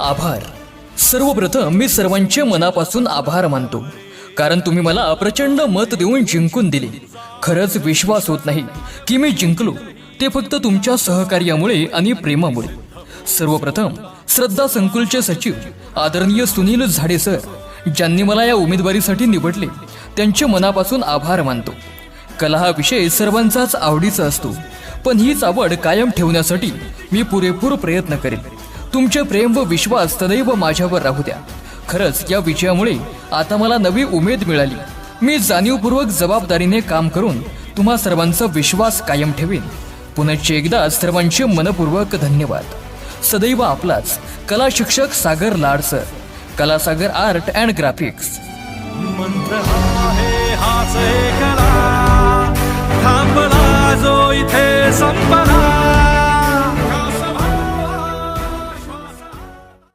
आभार. सर्वप्रथम मी सर्वांचे मनापासून आभार मानतो. कारण तुम्ही मला प्रचंड मत देऊन जिंकून दिले. खरंच विश्वास होत नाही की मी जिंकलो. ते फक्त तुमच्या सहकार्यामुळे आणि प्रेमामुळे. सर्वप्रथम श्रद्धा संकुलचे सचिव आदरणीय सुनील झाडे सर ज्यांनी मला या उमेदवारीसाठी निवडले त्यांचे मनापासून आभार मानतो. कला हा विषय सर्वांचाच आवडीचा असतो. पण हीच आवड कायम ठेवण्यासाठी मी पुरेपूर प्रयत्न करेन. तुमचे प्रेम व विश्वास सदैव माझ्यावर राहू द्या. खरंच या विजयामुळे आता मला नवी उमेद मिळाली. मी जाणीवपूर्वक जबाबदारीने काम करून तुम्हा सर्वांचा विश्वास कायम ठेवेन. पुनश्च एकदा सर्वांचे मनपूर्वक धन्यवाद. सदैव आपलाच कला शिक्षक Sagar Lad sir. Kalasagar art and graphics. मंत्र